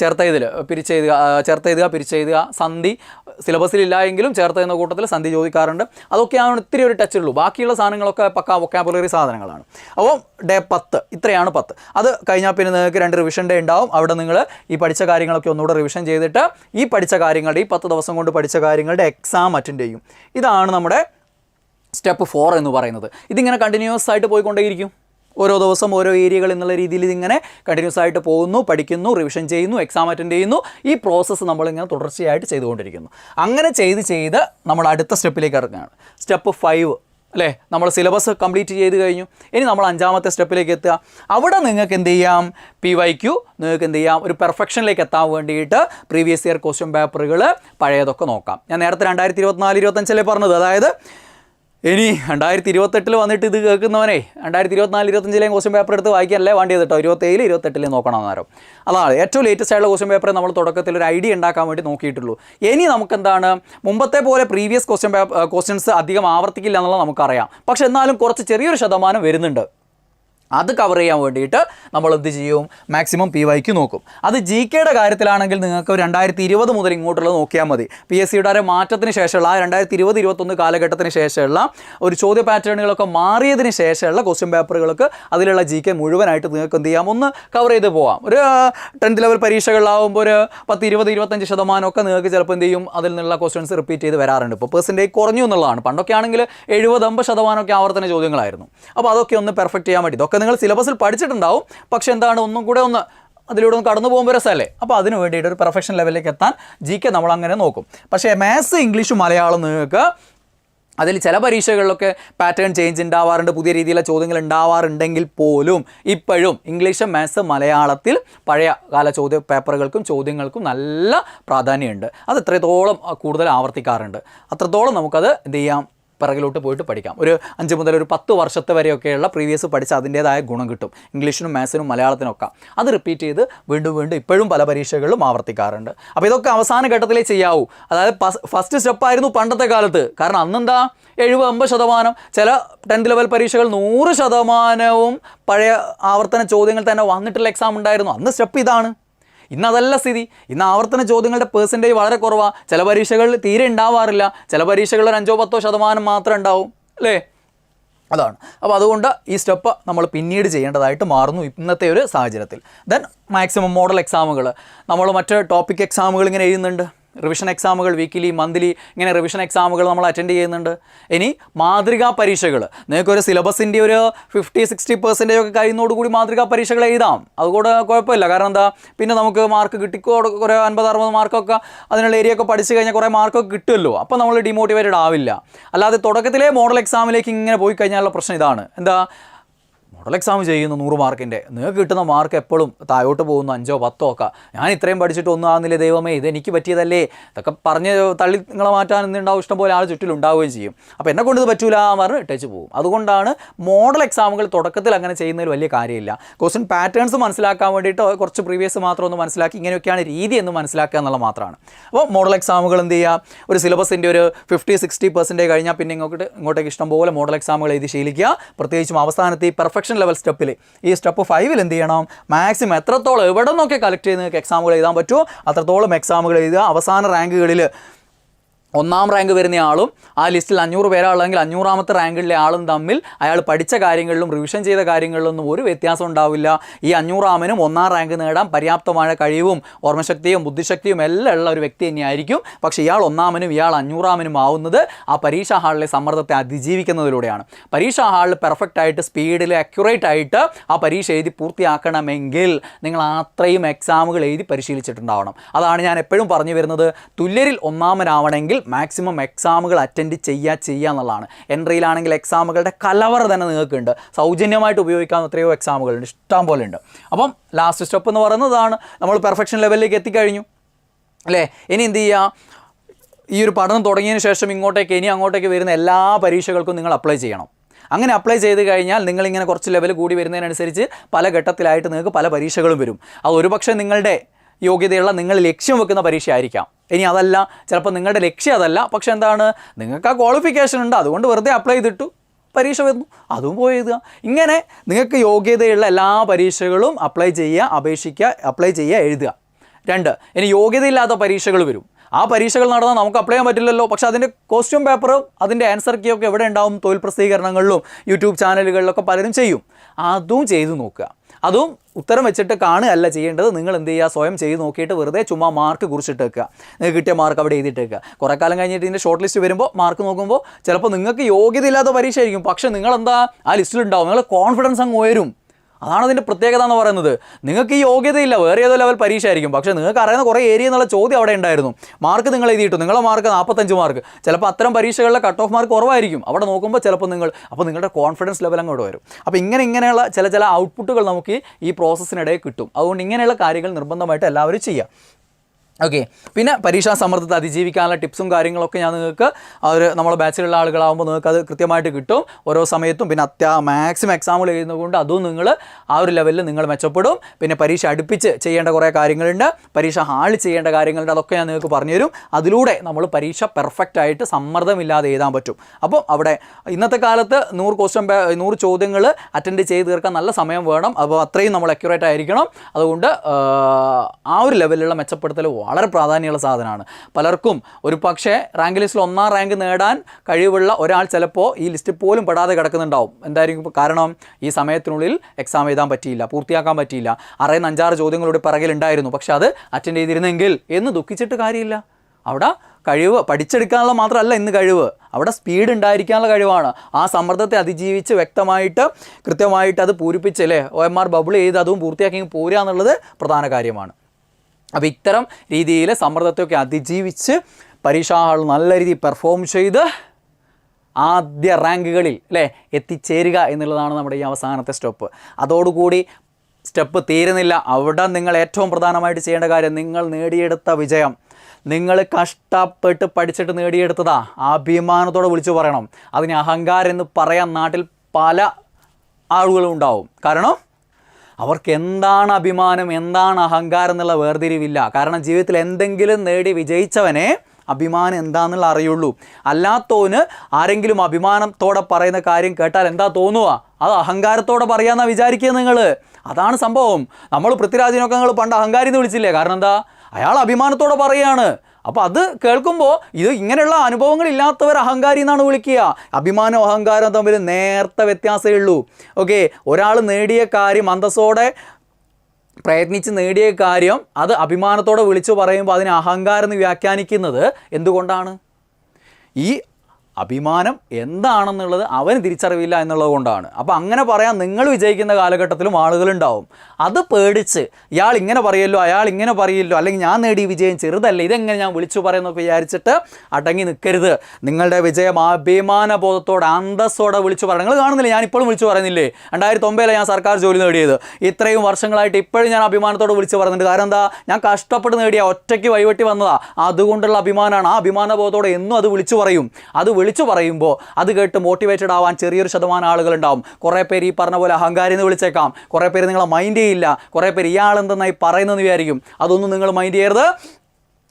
ചേർത്തെഴുതൽ പിരിച്ചെഴുതുക ചേർത്തെഴുതുക പിരിച്ചെഴുതുക സന്ധി സിലബസിലില്ല എങ്കിലും ചേർത്തെഴുതുന്ന കൂട്ടത്തിൽ സന്ധി ചോദിക്കാറുണ്ട്. അതൊക്കെയാണ് ഇത്തിരി ഒരു ടച്ച് ഉള്ളൂ. ബാക്കിയുള്ള സാധനങ്ങളൊക്കെ പക്ക വൊക്കാബുലറി സാധനങ്ങളാണ്. അപ്പോൾ ഡേ പത്ത് ഇത്രയാണ് പത്ത്. അത് കഴിഞ്ഞാൽ പിന്നെ നിങ്ങൾക്ക് രണ്ട് റിവിഷൻ ഡേ ഉണ്ടാവും. അവിടെ നിങ്ങൾ ഈ പഠിച്ച കാര്യങ്ങളൊക്കെ ഒന്നുകൂടെ റിവിഷൻ ചെയ്തിട്ട് ഈ പഠിച്ച കാര്യങ്ങളുടെ ഈ പത്ത് ദിവസം കൊണ്ട് പഠിച്ച കാര്യങ്ങളുടെ എക്സാം അറ്റൻഡ് ചെയ്യും. ഇതാണ് നമ്മുടെ സ്റ്റെപ്പ് ഫോർ എന്ന് പറയുന്നത്. ഇതിങ്ങനെ കണ്ടിന്യൂസ് ആയിട്ട് പോയിക്കൊണ്ടേയിരിക്കും. ഓരോ ദിവസം ഓരോ ഏരിയകൾ എന്നുള്ള രീതിയിൽ ഇതിങ്ങനെ കണ്ടിന്യൂസ് ആയിട്ട് പോകുന്നു പഠിക്കുന്നു റിവിഷൻ ചെയ്യുന്നു എക്സാം അറ്റൻഡ് ചെയ്യുന്നു. ഈ പ്രോസസ്സ് നമ്മളിങ്ങനെ തുടർച്ചയായിട്ട് ചെയ്തുകൊണ്ടിരിക്കുന്നു. അങ്ങനെ ചെയ്ത് ചെയ്ത് നമ്മൾ അടുത്ത സ്റ്റെപ്പിലേക്ക് ഇറങ്ങുകയാണ്. സ്റ്റെപ്പ് ഫൈവ് അല്ലേ? നമ്മൾ സിലബസ് കംപ്ലീറ്റ് ചെയ്ത് കഴിഞ്ഞു. ഇനി നമ്മൾ അഞ്ചാമത്തെ സ്റ്റെപ്പിലേക്ക് എത്തുക. അവിടെ നിങ്ങൾക്ക് എന്ത് ചെയ്യാം? പി വൈ ക്യു നിങ്ങൾക്ക് എന്ത് ചെയ്യാം? ഒരു പെർഫെക്ഷനിലേക്ക് എത്താൻ വേണ്ടിയിട്ട് പ്രീവിയസ് ഇയർ ക്വസ്റ്റ്യൻ പേപ്പറുകൾ പഴയതൊക്കെ നോക്കാം. ഞാൻ നേരത്തെ രണ്ടായിരത്തി ഇരുപത്തിനാല് ഇരുപത്തഞ്ചല്ലേ പറഞ്ഞത്? അതായത് ഇനി രണ്ടായിരത്തി ഇരുപത്തെട്ടിൽ വന്നിട്ട് ഇത് കേൾക്കുന്നവനെ രണ്ടായിരത്തി ഇരുപത്തിനാല് ഇരുപത്തഞ്ചിലെയും ക്വസ്റ്റ്യൻ പേപ്പർ എടുത്ത് വായിക്കാനല്ലേ വേണ്ടിയത് കേട്ടോ ഇരുപത്തേഴിൽ ഇരുപത്തെട്ടിൽ നോക്കണം അന്നേരം അതാണ് ഏറ്റവും ലേറ്റസ്റ്റ് ആയിട്ടുള്ള ക്വസ്റ്റ്യൻ പേപ്പർ നമ്മൾ തുടക്കത്തിൽ ഒരു ഐഡിയ ഉണ്ടാക്കാൻ വേണ്ടി നോക്കിയിട്ടുള്ളൂ. ഇനി നമുക്കെന്താണ്? മുമ്പത്തെ പോലെ പ്രീവിയസ് ക്വസ്റ്റ്യൻ പേപ്പർ ക്വസ്റ്റ്യൻസ് അധികം ആവർത്തിക്കില്ല എന്നുള്ളത് നമുക്കറിയാം. പക്ഷെ എന്നാലും കുറച്ച് ചെറിയൊരു ശതമാനം വരുന്നുണ്ട്. അത് കവർ ചെയ്യാൻ വേണ്ടിയിട്ട് നമ്മൾ എന്ത് ചെയ്യും? മാക്സിമം പി വൈക്ക് നോക്കും. അത് ജി കെയുടെ കാര്യത്തിലാണെങ്കിൽ നിങ്ങൾക്ക് രണ്ടായിരത്തി ഇരുപത് മുതൽ ഇങ്ങോട്ടുള്ള നോക്കിയാൽ മതി. പി എസ് സിയുടെ മാറ്റത്തിന് ശേഷമുള്ള ആ രണ്ടായിരത്തി ഇരുപത് ഇരുപത്തൊന്ന് കാലഘട്ടത്തിന് ശേഷമുള്ള ഒരു ചോദ്യ പാറ്റേണുകളൊക്കെ മാറിയതിന് ശേഷമുള്ള ക്വസ്റ്റ്യൻ പേപ്പറുകൾക്ക് അതിലുള്ള ജി കെ മുഴുവനായിട്ട് നിങ്ങൾക്ക് എന്ത് ചെയ്യാം? ഒന്ന് കവർ ചെയ്ത് പോവാം. ഒരു ടെൻത്ത് ലെവൽ പരീക്ഷകളിലാവുമ്പോൾ ഒരു പത്ത് ഇരുപത് ഇരുപത്തഞ്ച് ശതമാനമൊക്കെ നിങ്ങൾക്ക് ചിലപ്പോൾ എന്ത് ചെയ്യും? അതിൽ നിന്നുള്ള ക്വസ്റ്റ്യൻസ് റിപ്പീറ്റ് ചെയ്ത് വരാറുണ്ട്. ഇപ്പോൾ പെർസെന്റേജ് കുറഞ്ഞു എന്നുള്ളതാണ്. പണ്ടൊക്കെ ആണെങ്കിൽ എഴുപത് അമ്പത് ശതമാനമൊക്കെ ആവർത്തന ചോദ്യങ്ങളായിരുന്നു. അപ്പോൾ അതൊക്കെ ഒന്ന് പെർഫെക്റ്റ് ചെയ്യാൻ വേണ്ടി. ഇതൊക്കെ നിങ്ങൾ സിലബസിൽ പഠിച്ചിട്ടുണ്ടാവും. പക്ഷേ എന്താണ്? ഒന്നും കൂടെ ഒന്ന് അതിലൂടെ ഒന്ന് കടന്നു പോകുമ്പോൾ രസമല്ലേ? അപ്പോൾ അതിന് വേണ്ടിയിട്ട് ഒരു പെർഫെക്ഷൻ ലെവലിലേക്ക് എത്താൻ ജി കെ നമ്മൾ അങ്ങനെ നോക്കും. പക്ഷേ മാത്സ് ഇംഗ്ലീഷും മലയാളം നിങ്ങൾക്ക് അതിൽ ചില പരീക്ഷകളിലൊക്കെ പാറ്റേൺ ചേഞ്ച് ഉണ്ടാവാറുണ്ട്. പുതിയ രീതിയിലുള്ള ചോദ്യങ്ങൾ ഉണ്ടാവാറുണ്ടെങ്കിൽ പോലും ഇപ്പോഴും ഇംഗ്ലീഷ് മാത്സ് മലയാളത്തിൽ പഴയ കാല ചോദ്യ പേപ്പറുകൾക്കും ചോദ്യങ്ങൾക്കും നല്ല പ്രാധാന്യമുണ്ട്. അത് എത്രത്തോളം കൂടുതൽ ആവർത്തിക്കാറുണ്ട്. അത്രത്തോളം നമുക്കത് എന്ത് ചെയ്യാം? പിറകിലോട്ട് പോയിട്ട് പഠിക്കാം. ഒരു അഞ്ച് മുതൽ ഒരു പത്ത് വർഷത്തെ വരെയൊക്കെയുള്ള പ്രീവിയസ് പഠിച്ച് അതിന്റേതായ ഗുണം കിട്ടും. ഇംഗ്ലീഷിനും മാത്സിനും മലയാളത്തിനൊക്കെ. അത് റിപ്പീറ്റ് ചെയ്ത് വീണ്ടും വീണ്ടും ഇപ്പോഴും പല പരീക്ഷകളിലും ആവർത്തിക്കാറുണ്ട്. അപ്പോൾ ഇതൊക്കെ അവസാന ഘട്ടത്തിലേ ചെയ്യാവൂ. അതായത് ഫസ്റ്റ് സ്റ്റെപ്പായിരുന്നു പണ്ടത്തെ കാലത്ത്. കാരണം അന്നെന്താ? എഴുപത് അമ്പത് ശതമാനം. ചില ടെൻത്ത് ലെവൽ പരീക്ഷകൾ നൂറ് ശതമാനവും പഴയ ആവർത്തന ചോദ്യങ്ങൾ തന്നെ വന്നിട്ടുള്ള എക്സാം ഉണ്ടായിരുന്നു. അന്ന് സ്റ്റെപ്പ് ഇതാണ്. ഇന്ന് അതല്ല സ്ഥിതി. ഇന്ന് ആവർത്തന ചോദ്യങ്ങളുടെ പേഴ്സന്റേജ് വളരെ കുറവാണ് ചില പരീക്ഷകൾ തീരെ ഉണ്ടാവാറില്ല. ചില പരീക്ഷകളിൽ ഒരു അഞ്ചോ പത്തോ ശതമാനം മാത്രം ഉണ്ടാവും. അല്ലേ? അതാണ്. അപ്പോൾ അതുകൊണ്ട് ഈ സ്റ്റെപ്പ് നമ്മൾ പിന്നീട് ചെയ്യേണ്ടതായിട്ട് മാറുന്നു ഇന്നത്തെ ഒരു സാഹചര്യത്തിൽ. ദെൻ മാക്സിമം മോഡൽ എക്സാമുകൾ നമ്മൾ മറ്റ് ടോപ്പിക് എക്സാമുകൾ ഇങ്ങനെ എഴുതുന്നുണ്ട്. റിവിഷൻ എക്സാമുകൾ വീക്കിലി മന്ത്ലി ഇങ്ങനെ റിവിഷൻ എക്സാമുകൾ നമ്മൾ അറ്റൻഡ് ചെയ്യുന്നുണ്ട്. ഇനി മാതൃകാ പരീക്ഷകൾ നിങ്ങൾക്കൊരു സിലബസിന്റെ ഒരു ഫിഫ്റ്റി സിക്സ്റ്റി പെർസെന്റേജ് ഒക്കെ കഴിയുന്നതോടുകൂടി മാതൃകാ പരീക്ഷകൾ എഴുതാം. അതുകൂടെ കുഴപ്പമില്ല. കാരണം എന്താ? പിന്നെ നമുക്ക് മാർക്ക് കിട്ടിക്കോ? കുറേ അൻപത് അറുപത് മാർക്കൊക്കെ അതിനുള്ള ഏരിയ ഒക്കെ പഠിച്ചു കഴിഞ്ഞാൽ കുറേ മാർക്കൊക്കെ കിട്ടുമല്ലോ. അപ്പോൾ നമ്മൾ ഡിമോട്ടിവേറ്റഡ് ആവില്ല. അല്ലാതെ തുടക്കത്തിലെ മോഡൽ എക്സാമിലേക്ക് ഇങ്ങനെ പോയി കഴിഞ്ഞാലുള്ള പ്രശ്നം ഇതാണ്. എന്താ? മോഡൽ എക്സാം ചെയ്യുന്നു നൂറ് മാർക്കിന്റെ. നിങ്ങൾക്ക് കിട്ടുന്ന മാർക്ക് എപ്പോഴും താഴോട്ട് പോകുന്നു അഞ്ചോ പത്തോ ഒക്കെ. ഞാൻ ഇത്രയും പഠിച്ചിട്ട് ഒന്നും ആകുന്നില്ല ദൈവമേ? ഇത് എനിക്ക് പറ്റിയതല്ലേ? ഇതൊക്കെ പറഞ്ഞ് തള്ളി നിങ്ങളെ മാറ്റാൻ എന്തുണ്ടാവും? ഇഷ്ടംപോലെ ആൾ ചുറ്റിലുണ്ടാവുകയും ചെയ്യും. അപ്പോൾ എന്നെ കൊണ്ട് ഇത് പറ്റൂല എന്ന് പറഞ്ഞ് ഇട്ടേച്ച് പോകും. അതുകൊണ്ടാണ് മോഡൽ എക്സാമുകൾ തുടക്കത്തിൽ അങ്ങനെ ചെയ്യുന്നതിൽ വലിയ കാര്യമില്ല. ക്വസ്റ്റ്യൻ പാറ്റേൺസ് മനസ്സിലാക്കാൻ വേണ്ടിയിട്ട് കുറച്ച് പ്രീവിയസ് മാത്രം ഒന്ന് മനസ്സിലാക്കി ഇങ്ങനെയൊക്കെയാണ് രീതി എന്ന് മനസ്സിലാക്കുക എന്നുള്ള മാത്രമാണ്. അപ്പോൾ മോഡൽ എക്സാമുകൾ എന്ത് ചെയ്യുക? ഒരു സിലബസിന്റെ ഒരു ഫിഫ്റ്റി സിക്സ്റ്റി പെർസെന്റേജ് കഴിഞ്ഞാൽ പിന്നെ ഇങ്ങോട്ട് ഇങ്ങോട്ടേക്ക് ഇഷ്ടംപോലെ മോഡൽ എക്സാമുകൾ എഴുതി ശീലിക്കുക. പ്രത്യേകിച്ചും അവസാനത്തെ ഈ പെർഫെക്ഷൻ ലെവൽ സ്റ്റെപ്പിൽ ഈ സ്റ്റെപ്പ് ഫൈവിൽ എന്ത് ചെയ്യണം മാക്സിമം എത്രത്തോളം എവിടെ നിന്നൊക്കെ കളക്ട് ചെയ്ത് നിങ്ങൾക്ക് എക്സാമുകൾ എഴുതാൻ പറ്റുമോ? അത്രത്തോളം എക്സാമുകൾ എഴുതുക. അവസാന റാങ്കുകളിൽ ഒന്നാം റാങ്ക് വരുന്ന ആളും ആ ലിസ്റ്റിൽ അഞ്ഞൂറ് പേരാളെങ്കിൽ അഞ്ഞൂറാമത്തെ റാങ്കിലെ ആളും തമ്മിൽ അയാൾ പഠിച്ച കാര്യങ്ങളിലും റിവിഷൻ ചെയ്ത കാര്യങ്ങളിലൊന്നും ഒരു വ്യത്യാസം ഉണ്ടാവില്ല. ഈ അഞ്ഞൂറാമനും ഒന്നാം റാങ്ക് നേടാൻ പര്യാപ്തമായ കഴിവും ഓർമ്മശക്തിയും ബുദ്ധിശക്തിയും എല്ലാം ഉള്ള ഒരു വ്യക്തി തന്നെയായിരിക്കും. പക്ഷേ ഇയാൾ ഒന്നാമനും ഇയാൾ അഞ്ഞൂറാമനും ആവുന്നത് ആ പരീക്ഷാ ഹാളിലെ സമ്മർദ്ദത്തെ അതിജീവിക്കുന്നതിലൂടെയാണ്. പരീക്ഷാ ഹാളിൽ പെർഫെക്റ്റ് ആയിട്ട് സ്പീഡിൽ അക്യുറേറ്റ് ആയിട്ട് ആ പരീക്ഷ എഴുതി പൂർത്തിയാക്കണമെങ്കിൽ നിങ്ങൾ അത്രയും എക്സാമുകൾ എഴുതി പരിശീലിച്ചിട്ടുണ്ടാവണം. അതാണ് ഞാൻ എപ്പോഴും പറഞ്ഞു വരുന്നത്. തുല്യരിൽ ഒന്നാമനാവണമെങ്കിൽ മാക്സിമം എക്സാമുകൾ അറ്റൻഡ് ചെയ്യുക ചെയ്യുക എന്നുള്ളതാണ്. എൻട്രിയിലാണെങ്കിൽ എക്സാമുകളുടെ കലവർ തന്നെ നിങ്ങൾക്കുണ്ട്. സൗജന്യമായിട്ട് ഉപയോഗിക്കാവുന്ന എത്രയോ എക്സാമുകളുണ്ട് ഇഷ്ടം പോലെ ഉണ്ട്. അപ്പം ലാസ്റ്റ് സ്റ്റെപ്പ് എന്ന് പറയുന്നതാണ്. നമ്മൾ പെർഫെക്ഷൻ ലെവലിലേക്ക് എത്തിക്കഴിഞ്ഞു. അല്ലേ? ഇനി എന്ത് ചെയ്യുക ഈ ഒരു പഠനം തുടങ്ങിയതിന് ശേഷം ഇങ്ങോട്ടേക്ക് ഇനി അങ്ങോട്ടേക്ക് വരുന്ന എല്ലാ പരീക്ഷകൾക്കും നിങ്ങൾ അപ്ലൈ ചെയ്യണം. അങ്ങനെ അപ്ലൈ ചെയ്ത് കഴിഞ്ഞാൽ നിങ്ങളിങ്ങനെ കുറച്ച് ലെവൽ കൂടി വരുന്നതിനനുസരിച്ച് പല ഘട്ടത്തിലായിട്ട് നിങ്ങൾക്ക് പല പരീക്ഷകളും വരും. അത് ഒരുപക്ഷെ നിങ്ങളുടെ യോഗ്യതയുള്ള നിങ്ങൾ ലക്ഷ്യം വെക്കുന്ന പരീക്ഷ ആയിരിക്കാം ഇനി അതല്ല ചിലപ്പോൾ നിങ്ങളുടെ ലക്ഷ്യം അതല്ല പക്ഷെ എന്താണ് നിങ്ങൾക്ക് ആ ക്വാളിഫിക്കേഷൻ ഉണ്ട് അതുകൊണ്ട് വെറുതെ അപ്ലൈ ചെയ്തിട്ടു പരീക്ഷ വരുന്നു അതും പോയി എഴുതുക. ഇങ്ങനെ നിങ്ങൾക്ക് യോഗ്യതയുള്ള എല്ലാ പരീക്ഷകളും അപ്ലൈ ചെയ്യുക അപേക്ഷിക്കുക അപ്ലൈ ചെയ്യുക എഴുതുക. രണ്ട് ഇനി യോഗ്യതയില്ലാത്ത പരീക്ഷകൾ വരും. ആ പരീക്ഷകൾ നടന്നാൽ നമുക്ക് അപ്ലൈ ചെയ്യാൻ പറ്റില്ലല്ലോ. പക്ഷേ അതിന്റെ കോസ്റ്റ്യൂം പേപ്പറും അതിന്റെ ആൻസർ കീ ഒക്കെ എവിടെ ഉണ്ടാവും? തൊഴിൽ പ്രസിദ്ധീകരണങ്ങളിലും യൂട്യൂബ് ചാനലുകളിലൊക്കെ പലരും ചെയ്യും. അതും ചെയ്തു നോക്കുക. അതും ഉത്തരം വെച്ചിട്ട് കാണുകയല്ല ചെയ്യേണ്ടത്. നിങ്ങൾ എന്ത് ചെയ്യുക? സ്വയം ചെയ്ത് നോക്കിയിട്ട് വെറുതെ ചുമ്മാ മാർക്ക് കുറിച്ചിട്ട് വെക്കുക. നിങ്ങൾക്ക് കിട്ടിയ മാർക്ക് അവിടെ എഴുതിയിട്ട് വെക്കുക. കുറേ കാലം കഴിഞ്ഞിട്ട് ഇതിന്റെ ഷോർട്ട് ലിസ്റ്റ് വരുമ്പോൾ മാർക്ക് നോക്കുമ്പോൾ ചിലപ്പോൾ നിങ്ങൾക്ക് യോഗ്യത യോഗ്യതയില്ലാത്ത പരീക്ഷ ആയിരിക്കും പക്ഷേ നിങ്ങളെന്താ? ആ ലിസ്റ്റിലുണ്ടാവും നിങ്ങൾ കോൺഫിഡൻസ് അങ്ങ് ഉയരും. അതാണ് അതിന്റെ പ്രത്യേകത എന്ന് പറയുന്നത്. നിങ്ങൾക്ക് ഈ യോഗ്യതയില്ല വേറെ ഏതോ ലെവൽ പരീക്ഷ ആയിരിക്കും പക്ഷേ നിങ്ങൾക്ക് അറിയുന്ന കുറേ ഏരിയ എന്നുള്ള ചോദ്യം അവിടെ ഉണ്ടായിരുന്നു. മാർക്ക് നിങ്ങൾ എഴുതിയിട്ടു. നിങ്ങളുടെ മാർക്ക് നാൽപ്പത്തഞ്ച് മാർക്ക് ചിലപ്പോൾ അത്തരം പരീക്ഷകളിലെ കട്ട് ഓഫ് മാർക്ക് കുറവായിരിക്കും. അവിടെ നോക്കുമ്പോൾ ചിലപ്പോൾ നിങ്ങൾ അപ്പോൾ നിങ്ങളുടെ കോൺഫിഡൻസ് ലെവൽ അങ്ങോട്ട് വരും. അപ്പോൾ ഇങ്ങനെ ഇങ്ങനെയുള്ള ചില ചില ഔട്ട്പുട്ടുകൾ നമുക്ക് ഈ പ്രോസസ്സിനിടയിൽ കിട്ടും. അതുകൊണ്ട് ഇങ്ങനെയുള്ള കാര്യങ്ങൾ നിർബന്ധമായിട്ട് എല്ലാവരും ചെയ്യുക. ഓക്കെ പിന്നെ പരീക്ഷാ സമ്മർദ്ദത്തെ അതിജീവിക്കാനുള്ള ടിപ്സും കാര്യങ്ങളൊക്കെ ഞാൻ നിങ്ങൾക്ക് അവർ നമ്മൾ ബാച്ചിലുള്ള ആളുകളാകുമ്പോൾ നിങ്ങൾക്ക് അത് കൃത്യമായിട്ട് കിട്ടും. ഓരോ സമയത്തും പിന്നെ അത്യാ മാക്സിമം എക്സാമുകൾ എഴുതുന്നതുകൊണ്ട് അതും നിങ്ങൾ ആ ഒരു ലെവലിൽ നിങ്ങൾ മെച്ചപ്പെടും. പിന്നെ പരീക്ഷ അടുപ്പിച്ച് ചെയ്യേണ്ട കുറേ കാര്യങ്ങളുണ്ട്. പരീക്ഷ ഹാളിൽ ചെയ്യേണ്ട കാര്യങ്ങളുണ്ട്. അതൊക്കെ ഞാൻ നിങ്ങൾക്ക് പറഞ്ഞുതരും. അതിലൂടെ നമ്മൾ പരീക്ഷ പെർഫെക്റ്റ് ആയിട്ട് സമ്മർദ്ദമില്ലാതെ എഴുതാൻ പറ്റും. അപ്പോൾ അവിടെ ഇന്നത്തെ കാലത്ത് നൂറ് ക്വസ്റ്റ്യൻ നൂറ് ചോദ്യങ്ങൾ അറ്റൻഡ് ചെയ്ത് തീർക്കാൻ നല്ല സമയം വേണം. അപ്പോൾ അത്രയും നമ്മൾ അക്യുറേറ്റ് ആയിരിക്കണം. അതുകൊണ്ട് ആ ഒരു ലെവലിലുള്ള മെച്ചപ്പെടുത്തൽ വളരെ പ്രാധാന്യമുള്ള സാധനമാണ്. പലർക്കും ഒരു പക്ഷേ റാങ്ക് ലിസ്റ്റിൽ ഒന്നാം റാങ്ക് നേടാൻ കഴിവുള്ള ഒരാൾ ചിലപ്പോൾ ഈ ലിസ്റ്റ് പോലും പെടാതെ കിടക്കുന്നുണ്ടാവും. എന്തായിരിക്കും കാരണം ഈ സമയത്തിനുള്ളിൽ എക്സാം എഴുതാൻ പറ്റിയില്ല പൂർത്തിയാക്കാൻ പറ്റിയില്ല. അറിയുന്ന അഞ്ചാറ് ചോദ്യങ്ങളുടെ പിറകിലുണ്ടായിരുന്നു പക്ഷെ അത് അറ്റൻഡ് ചെയ്തിരുന്നെങ്കിൽ എന്ന് ദുഃഖിച്ചിട്ട് കാര്യമില്ല. അവിടെ കഴിവ് പഠിച്ചെടുക്കാനുള്ള മാത്രമല്ല ഇന്ന് കഴിവ്. അവിടെ സ്പീഡ് ഉണ്ടായിരിക്കാനുള്ള കഴിവാണ്. ആ സമ്മർദ്ദത്തെ അതിജീവിച്ച് വ്യക്തമായിട്ട് കൃത്യമായിട്ട് അത് പൂരിപ്പിച്ച് അല്ലേ ഒ എം ആർ ബബിൾ ചെയ്ത് അതും പൂർത്തിയാക്കി പോരുക എന്നുള്ളത് പ്രധാന കാര്യമാണ്. അപ്പോൾ ഇത്തരം രീതിയിൽ സമ്മർദ്ദത്തെയൊക്കെ അതിജീവിച്ച് പരീക്ഷാഹാൾ നല്ല രീതിയിൽ പെർഫോം ചെയ്ത് ആദ്യ റാങ്കുകളിൽ അല്ലേ എത്തിച്ചേരുക എന്നുള്ളതാണ് നമ്മുടെ ഈ അവസാനത്തെ സ്റ്റെപ്പ്. അതോടുകൂടി സ്റ്റെപ്പ് തീരുന്നില്ല. അവിടെ നിങ്ങൾ ഏറ്റവും പ്രധാനമായിട്ട് ചെയ്യേണ്ട കാര്യം നിങ്ങൾ നേടിയെടുത്ത വിജയം. നിങ്ങൾ കഷ്ടപ്പെട്ട് പഠിച്ചിട്ട് നേടിയെടുത്തതാ. അഭിമാനത്തോടെ വിളിച്ചു പറയണം. അതിന് അഹങ്കാരം എന്ന് പറയാൻ നാട്ടിൽ പല ആളുകളും ഉണ്ടാവും. കാരണം അവർക്ക് എന്താണ് അഭിമാനം എന്താണ് അഹങ്കാരം എന്നുള്ള വേർതിരിവില്ല. കാരണം ജീവിതത്തിൽ എന്തെങ്കിലും നേടി വിജയിച്ചവനെ അഭിമാനം എന്താണെന്നുള്ള അറിയുള്ളൂ. അല്ലാത്തവന് ആരെങ്കിലും അഭിമാനത്തോടെ പറയുന്ന കാര്യം കേട്ടാൽ എന്താ തോന്നുക അത് അഹങ്കാരത്തോടെ പറയാമെന്നാണ് വിചാരിക്കുക നിങ്ങൾ അതാണ് സംഭവം. നമ്മൾ പൃഥ്വിരാജിനൊക്കെ നിങ്ങൾ പണ്ട് അഹങ്കാരി എന്ന് വിളിച്ചില്ലേ? കാരണം എന്താ? അയാൾ അഭിമാനത്തോടെ പറയാണ്. അപ്പോൾ അത് കേൾക്കുമ്പോൾ ഇത് ഇങ്ങനെയുള്ള അനുഭവങ്ങൾ ഇല്ലാത്തവർ അഹങ്കാരി എന്നാണ് വിളിക്കുക. അഭിമാനവും അഹങ്കാരം തമ്മിൽ നേർത്ത വ്യത്യാസമേ ഉള്ളൂ. ഓക്കെ ഒരാൾ നേടിയ കാര്യം അന്തസ്സോടെ പ്രയത്നിച്ച് നേടിയ കാര്യം അത് അഭിമാനത്തോടെ വിളിച്ചു പറയുമ്പോൾ അതിനെ അഹങ്കാരം എന്ന് വ്യാഖ്യാനിക്കുന്നത് എന്തുകൊണ്ടാണ്? ഈ അഭിമാനം എന്താണെന്നുള്ളത് അവന് തിരിച്ചറിവില്ല എന്നുള്ളത് കൊണ്ടാണ്. അപ്പോൾ അങ്ങനെ പറയാൻ നിങ്ങൾ വിജയിക്കുന്ന കാലഘട്ടത്തിലും ആളുകളുണ്ടാവും. അത് പേടിച്ച് ഇയാൾ ഇങ്ങനെ പറയല്ലോ അയാൾ ഇങ്ങനെ പറയല്ലോ അല്ലെങ്കിൽ ഞാൻ നേടിയ വിജയം ചെറുതല്ല ഇതെങ്ങനെ ഞാൻ വിളിച്ചു പറയുന്നൊക്കെ വിചാരിച്ചിട്ട് അടങ്ങി നിൽക്കരുത് നിങ്ങളുടെ വിജയം അഭിമാന ബോധത്തോടെ അന്തസ്സോടെ വിളിച്ചു പറയാം നിങ്ങൾ കാണുന്നില്ല ഞാൻ ഇപ്പോഴും വിളിച്ചു പറയുന്നില്ലേ? രണ്ടായിരത്തി ഒമ്പതിലാണ് ഞാൻ സർക്കാർ ജോലി നേടിയത്. ഇത്രയും വർഷങ്ങളായിട്ട് ഇപ്പോഴും ഞാൻ അഭിമാനത്തോടെ വിളിച്ചു പറയുന്നുണ്ട്. കാരണം എന്താ? ഞാൻ കഷ്ടപ്പെട്ട് നേടിയ ഒറ്റയ്ക്ക് വഴിവെട്ടി വന്നതാണ് അതുകൊണ്ടുള്ള അഭിമാനമാണ് ആ അഭിമാന ബോധത്തോടെ എന്നും അത് വിളിച്ചു പറയും. അത് വിളിച്ചു പറയുമ്പോൾ അത് കേട്ട് മോട്ടിവേറ്റഡ് ആവാൻ ചെറിയൊരു ശതമാനം ആളുകളുണ്ടാവും. കുറേ പേര് ഈ പറഞ്ഞ പോലെ അഹങ്കാരി എന്ന് വിളിച്ചേക്കാം. കുറേ പേര് നിങ്ങളെ മൈൻഡ് ചെയ്യില്ല. കുറേ പേര് ഇയാൾ എന്തെന്നായി പറയുന്നതെന്ന് വിചാരിക്കും. അതൊന്നും നിങ്ങൾ മൈൻഡ് ചെയ്യരുത്.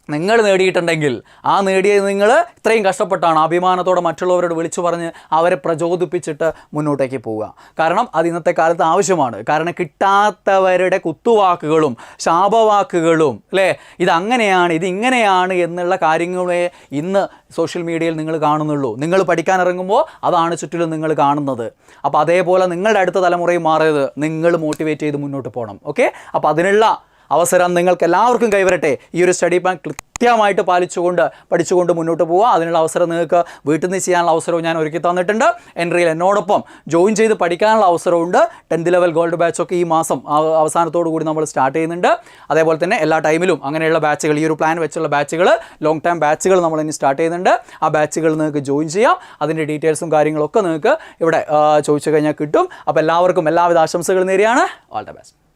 നിങ്ങൾ നേടിയിട്ടുണ്ടെങ്കിൽ ആ നേടിയത് നിങ്ങൾ ഇത്രയും കഷ്ടപ്പെട്ടാണ്. അഭിമാനത്തോടെ മറ്റുള്ളവരോട് വിളിച്ചു പറഞ്ഞ് അവരെ പ്രചോദിപ്പിച്ചിട്ട് മുന്നോട്ടേക്ക് പോവുക. കാരണം അത് ഇന്നത്തെ കാലത്ത് ആവശ്യമാണ്. കാരണം കിട്ടാത്തവരുടെ കുത്തുവാക്കുകളും ശാപവാക്കുകളും അല്ലേ? ഇതങ്ങനെയാണ് ഇതിങ്ങനെയാണ് എന്നുള്ള കാര്യങ്ങളെ ഇന്ന് സോഷ്യൽ മീഡിയയിൽ നിങ്ങൾ കാണുന്നുള്ളൂ. നിങ്ങൾ പഠിക്കാൻ ഇറങ്ങുമ്പോൾ അതാണ് ചുറ്റിലും നിങ്ങൾ കാണുന്നത്. അപ്പോൾ അതേപോലെ നിങ്ങളുടെ അടുത്ത തലമുറയും മാറിയത് നിങ്ങൾ മോട്ടിവേറ്റ് ചെയ്ത് മുന്നോട്ട് പോകണം. ഓക്കെ? അപ്പോൾ അതിനുള്ള അവസരം നിങ്ങൾക്ക് എല്ലാവർക്കും കൈവരട്ടെ. ഈ ഒരു സ്റ്റഡി പ്ലാൻ കൃത്യമായിട്ട് പാലിച്ചുകൊണ്ട് പഠിച്ചുകൊണ്ട് മുന്നോട്ട് പോവുക. അതിനുള്ള അവസരം നിങ്ങൾക്ക് വീട്ടിൽ നിന്ന് ചെയ്യാനുള്ള അവസരവും ഞാൻ ഒരുക്കി തന്നിട്ടുണ്ട്. എൻട്രിയിൽ എന്നോടൊപ്പം ജോയിൻ ചെയ്ത് പഠിക്കാനുള്ള അവസരമുണ്ട് ടെൻത്ത് ലെവൽ ഗോൾഡ് ബാച്ചൊക്കെ ഈ മാസം അവസാനത്തോടു കൂടി നമ്മൾ സ്റ്റാർട്ട് ചെയ്യുന്നുണ്ട്. അതേപോലെ തന്നെ എല്ലാ ടൈമിലും അങ്ങനെയുള്ള ബാച്ചുകൾ ഈ ഒരു പ്ലാൻ വെച്ചുള്ള ബാച്ചുകൾ ലോങ് ടൈം ബാച്ചുകൾ നമ്മൾ ഇനി സ്റ്റാർട്ട് ചെയ്യുന്നുണ്ട്. ആ ബാച്ചുകൾ നിങ്ങൾക്ക് ജോയിൻ ചെയ്യാം. അതിന്റെ ഡീറ്റെയിൽസും കാര്യങ്ങളൊക്കെ നിങ്ങൾക്ക് ഇവിടെ ചോദിച്ചു കഴിഞ്ഞാൽ കിട്ടും. അപ്പോൾ എല്ലാവർക്കും എല്ലാവിധ ആശംസകൾ നേരെയാണ് ഓൾ ദ ബെസ്റ്റ്